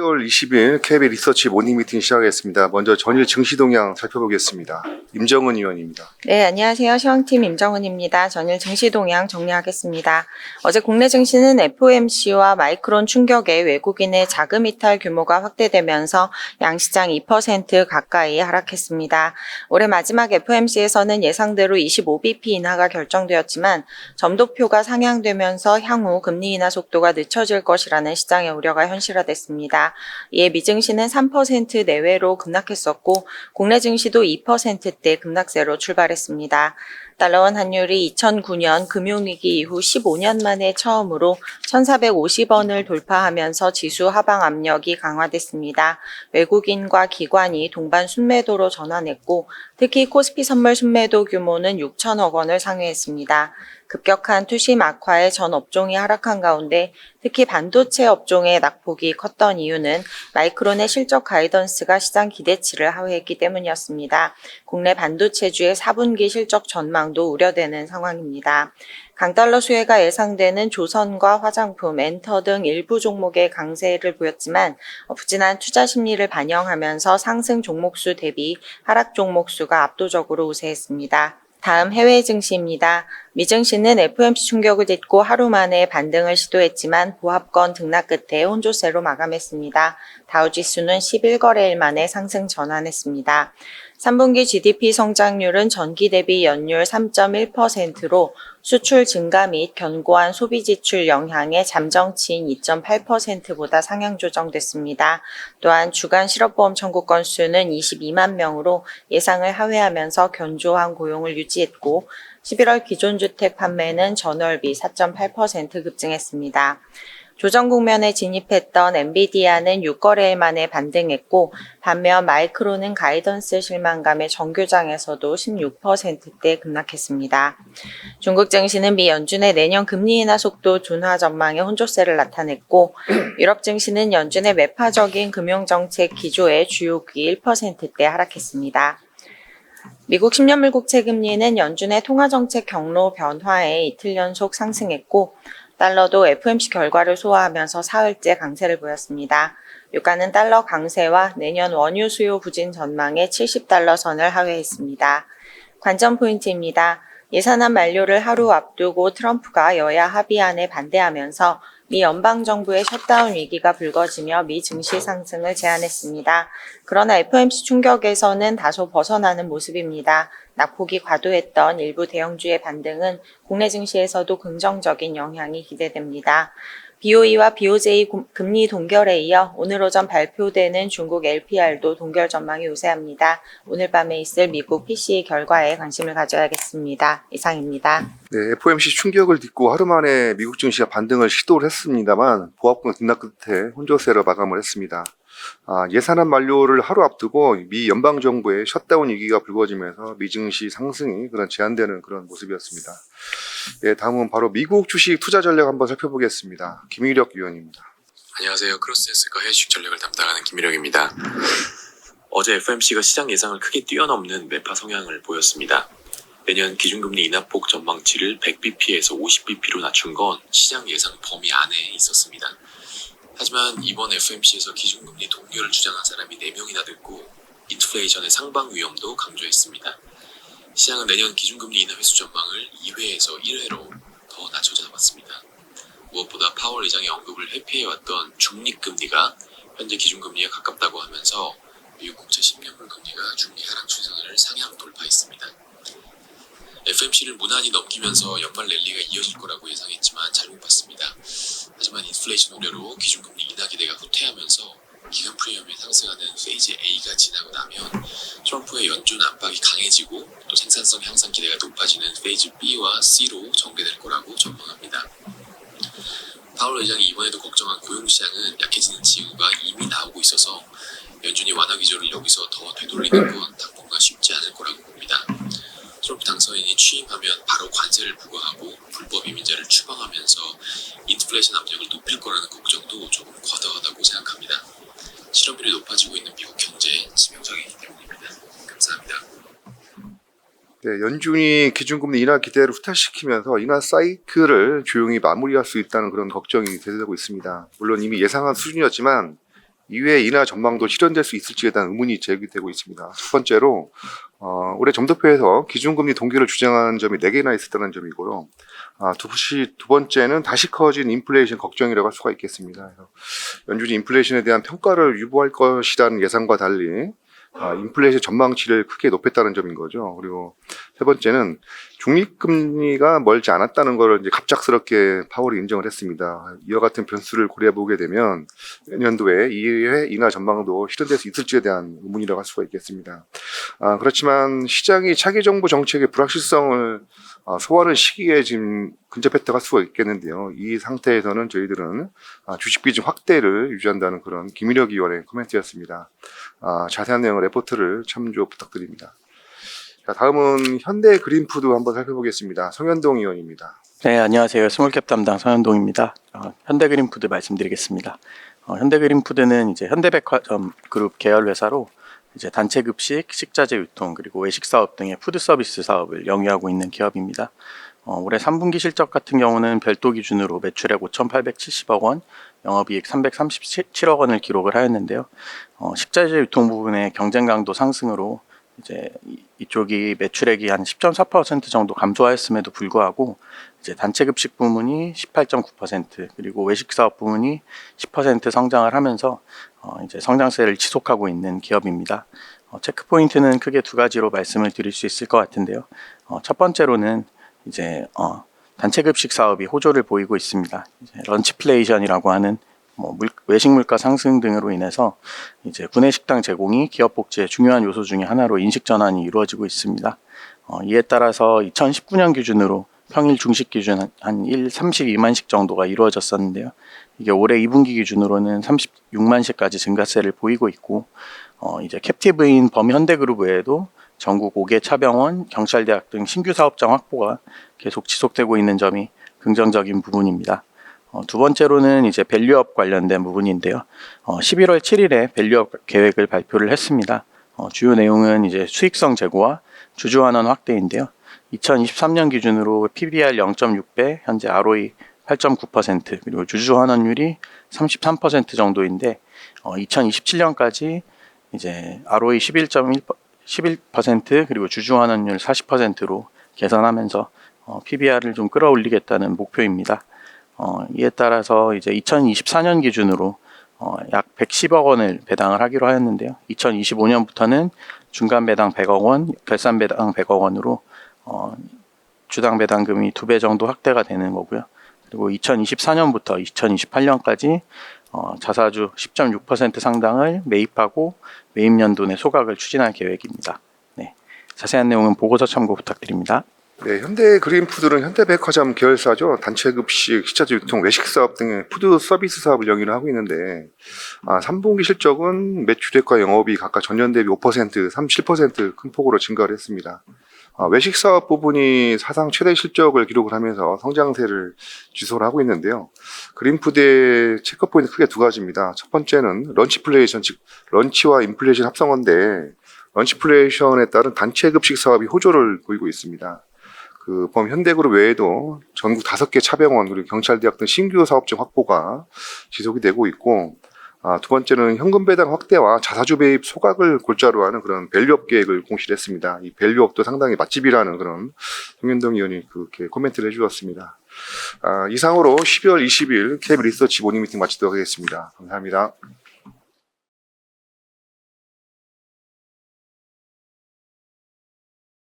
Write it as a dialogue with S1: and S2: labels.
S1: 12월 20일 KBL 리서치 모닝 미팅 시작하겠습니다. 먼저 전일 증시 동향 살펴보겠습니다. 임정은 의원입니다.
S2: 네, 안녕하세요. 시황팀 임정은입니다. 전일 증시 동향 정리하겠습니다. 어제 국내 증시는 FOMC와 마이크론 충격에 외국인의 자금 이탈 규모가 확대되면서 양시장 2% 가까이 하락했습니다. 올해 마지막 FOMC에서는 예상대로 25bp 인하가 결정되었지만 점도표가 상향되면서 향후 금리 인하 속도가 늦춰질 것이라는 시장의 우려가 현실화됐습니다. 이에 미증시는 3% 내외로 급락했었고 국내 증시도 2%대 급락세로 출발했습니다. 달러원 환율이 2009년 금융위기 이후 15년 만에 처음으로 1,450원을 돌파하면서 지수 하방 압력이 강화됐습니다. 외국인과 기관이 동반 순매도로 전환했고 특히 코스피 선물 순매도 규모는 6천억 원을 상회했습니다. 급격한 투심 악화에 전 업종이 하락한 가운데 특히 반도체 업종의 낙폭이 컸던 이유는 마이크론의 실적 가이던스가 시장 기대치를 하회했기 때문이었습니다. 국내 반도체주의 4분기 실적 전망도 우려되는 상황입니다. 강달러 수혜가 예상되는 조선과 화장품, 엔터 등 일부 종목의 강세를 보였지만 어, 부진한 투자 심리를 반영하면서 상승 종목수 대비 하락 종목수가 압도적으로 우세했습니다. 다음 해외 증시입니다. 미증시는 FMC 충격을 딛고 하루 만에 반등을 시도했지만 보합권 등락 끝에 혼조세로 마감했습니다. 다우지수는 11거래일 만에 상승 전환했습니다. 3분기 GDP 성장률은 전기 대비 연율 3.1%로 수출 증가 및 견고한 소비 지출 영향에 잠정치인 2.8%보다 상향 조정됐습니다. 또한 주간 실업보험 청구 건수는 22만 명으로 예상을 하회하면서 견조한 고용을 유지했고 11월 기존 주택 판매는 전월비 4.8% 급증했습니다. 조정 국면에 진입했던 엔비디아는 6거래일 만에 반등했고 반면 마이크로는 가이던스 실망감에 정규장에서도 16%대 급락했습니다. 중국 증시는 미 연준의 내년 금리 인하 속도 둔화 전망에 혼조세를 나타냈고 유럽 증시는 연준의 매파적인 금융정책 기조에 주요국이 1%대 하락했습니다. 미국 10년 물국채 금리는 연준의 통화정책 경로 변화에 이틀 연속 상승했고 달러도 FMC 결과를 소화하면서 사흘째 강세를 보였습니다. 유가는 달러 강세와 내년 원유 수요 부진 전망에 70달러 선을 하회했습니다. 관전 포인트입니다. 예산안 만료를 하루 앞두고 트럼프가 여야 합의안에 반대하면서 미 연방정부의 셧다운 위기가 불거지며 미 증시 상승을 제한했습니다. 그러나 FOMC 충격에서는 다소 벗어나는 모습입니다. 낙폭이 과도했던 일부 대형주의 반등은 국내 증시에서도 긍정적인 영향이 기대됩니다. BOE와 BOJ 고- 금리 동결에 이어 오늘 오전 발표되는 중국 LPR도 동결 전망이 우세합니다. 오늘 밤에 있을 미국 PCE 결과에 관심을 가져야겠습니다. 이상입니다.
S1: 네, FOMC 충격을 딛고 하루 만에 미국 증시가 반등을 시도를 했습니다만 보합권 등락 끝에 혼조세로 마감을 했습니다. 아, 예산안 만료를 하루 앞두고 미 연방 정부의 셧다운 위기가 불거지면서 미 증시 상승이 그런 제한되는 그런 모습이었습니다. 네, 다음은 바로 미국 주식 투자 전략 한번 살펴보겠습니다. 김일혁 위원입니다.
S3: 안녕하세요. 크로스에스과 해주식 전략을 담당하는 김일영입니다. 어제 FMC가 시장 예상을 크게 뛰어넘는 매파 성향을 보였습니다. 내년 기준금리 인하폭 전망치를 100bp에서 50bp로 낮춘 건 시장 예상 범위 안에 있었습니다. 하지만 이번 FMC에서 기준금리 동결을 주장한 사람이 4명이나 됐고 인플레이션의 상방 위험도 강조했습니다. 시장은 내년 기준금리 인하 회수 전망을 2회에서 1회로 더 낮춰 잡았습니다. 무엇보다 파월 의장의 언급을 회피해왔던 중립금리가 현재 기준금리에 가깝다고 하면서 미국 국채 10년물 금리가 중기 하락 추세선을 상향 돌파했습니다. FMC를 무난히 넘기면서 연말 랠리가 이어질 거라고 예상했지만 잘못 봤습니다. 하지만 인플레이션 우려로 기준금리 인하 기대가 후퇴하면서 기간 프리미엄이 상승하는 페이즈 A가 지나고 나면 트럼프의 연준 압박이 강해지고 또 생산성 향상 기대가 높아지는 페이즈 B와 C로 전개될 거라고 전망합니다. 파월 의장이 이번에도 걱정한 고용시장은 약해지는 징후가 이미 나오고 있어서 연준이 완화 기조를 여기서 더 되돌리는 건 당분간 쉽지 않을 거라고 봅니다. 트럼프 당선인이 취임하면 바로 관세를 부과하고 불법 이민자를 추방하면서 인플레이션 압력을 높일 거라는 걱정도 조금 과도하다고 생각합니다. 실업률이 높아지고 있는 미국 경제에 치명적이기 때문입니다. 감사합니다.
S1: 네, 연준이 기준금리 인하 기대를 후퇴시키면서 인하 사이클을 조용히 마무리할 수 있다는 그런 걱정이 대두되고 있습니다. 물론 이미 예상한 수준이었지만 이외의 인하 전망도 실현될 수 있을지에 대한 의문이 제기되고 있습니다. 첫 번째로 어, 올해 점도표에서 기준금리 동기를 주장한 점이 4개나 있었다는 점이고요. 아, 두, 시- 두 번째는 다시 커진 인플레이션 걱정이라고 할 수가 있겠습니다. 그래서 연준이 인플레이션에 대한 평가를 유보할 것이라는 예상과 달리 아, 인플레이션 전망치를 크게 높였다는 점인 거죠. 그리고 세 번째는 중립금리가 멀지 않았다는 걸 이제 갑작스럽게 파월이 인정을 했습니다. 이와 같은 변수를 고려해 보게 되면 내년도에 2회 인하 전망도 실현될 수 있을지에 대한 의문이라고 할 수가 있겠습니다. 아, 그렇지만 시장이 차기 정부 정책의 불확실성을 아, 소화하는 시기에 지금 근접했다고 할 수가 있겠는데요. 이 상태에서는 저희들은 아, 주식 비중 확대를 유지한다는 그런 김일혁 의원의 코멘트였습니다. 아, 자세한 내용은 레포트를 참조 부탁드립니다. 자, 다음은 현대 그린푸드 한번 살펴보겠습니다. 성현동 의원입니다.
S4: 네, 안녕하세요. 스몰캡 담당 서현동입니다. 어, 현대그린푸드 말씀드리겠습니다. 어, 현대그린푸드는 이제 현대백화점 그룹 계열 회사로 이제 단체 급식, 식자재 유통 그리고 외식 사업 등의 푸드 서비스 사업을 영위하고 있는 기업입니다. 어, 올해 3분기 실적 같은 경우는 별도 기준으로 매출액 5,870억 원, 영업이익 337억 원을 기록을 하였는데요. 어, 식자재 유통 부분의 경쟁 강도 상승으로 이제 이- 이쪽이 매출액이 한 10.4% 정도 감소하였음에도 불구하고 이제 단체 급식 부문이 18.9% 그리고 외식 사업 부문이 10% 성장을 하면서 어 이제 성장세를 지속하고 있는 기업입니다. 어 체크 포인트는 크게 두 가지로 말씀을 드릴 수 있을 것 같은데요. 어 첫 번째로는 이제 어 단체 급식 사업이 호조를 보이고 있습니다. 런치플레이션이라고 하는 뭐 물- 외식 물가 상승 등으로 인해서 이제 구내 식당 제공이 기업 복지의 중요한 요소 중에 하나로 인식 전환이 이루어지고 있습니다. 어, 이에 따라서 2019년 기준으로 평일 중식 기준 한 1, 32만식 정도가 이루어졌었는데요. 이게 올해 2분기 기준으로는 36만식까지 증가세를 보이고 있고, 어, 이제 캡티브인 범현대그룹 외에도 전국 5개 차병원, 경찰대학 등 신규 사업장 확보가 계속 지속되고 있는 점이 긍정적인 부분입니다. 어, 두 번째로는 이제 밸류업 관련된 부분인데요. 어, 11월 7일에 밸류업 계획을 발표를 했습니다. 어, 주요 내용은 이제 수익성 제고와 주주 환원 확대인데요. 2023년 기준으로 PBR 0.6배, 현재 ROE 8.9% 그리고 주주 환원율이 33% 정도인데 어, 2027년까지 이제 ROE 11.1 11% 그리고 주주 환원율 40%로 개선하면서 어, PBR을 좀 끌어올리겠다는 목표입니다. 어, 이에 따라서 이제 2024년 기준으로 어, 약 110억 원을 배당을 하기로 하였는데요. 2025년부터는 중간 배당 100억 원, 결산 배당 100억 원으로 어, 주당 배당금이 두 배 정도 확대가 되는 거고요. 그리고 2024년부터 2028년까지 어, 자사주 10.6% 상당을 매입하고 매입 연도 내 소각을 추진할 계획입니다. 네. 자세한 내용은 보고서 참고 부탁드립니다.
S1: 네, 현대 그린푸드는 현대백화점 계열사죠. 단체 급식, 식자재 유통, 외식 사업 등의 푸드 서비스 사업을 영위를 하고 있는데, 아, 3분기 실적은 매출액과 영업이 각각 전년 대비 5%, 37%큰 폭으로 증가를 했습니다. 아, 외식 사업 부분이 사상 최대 실적을 기록을 하면서 성장세를 지속을 하고 있는데요. 그린푸드의 체크 포인트 크게 두 가지입니다. 첫 번째는 런치플레이션, 즉 런치와 인플레이션 합성어인데 런치플레이션에 따른 단체 급식 사업이 호조를 보이고 있습니다. 그 범현대그룹 외에도 전국 다섯 개 차병원 그리고 경찰대학 등 신규 사업장 확보가 지속이 되고 있고 아, 두 번째는 현금 배당 확대와 자사주 배입 소각을 골자로 하는 그런 밸류업 계획을 공시를 했습니다. 이 밸류업도 상당히 맛집이라는 그런 송현동 의원이 그렇게 코멘트를 해주었습니다. 아, 이상으로 12월 20일 KB 리서치 모닝 미팅 마치도록 하겠습니다. 감사합니다.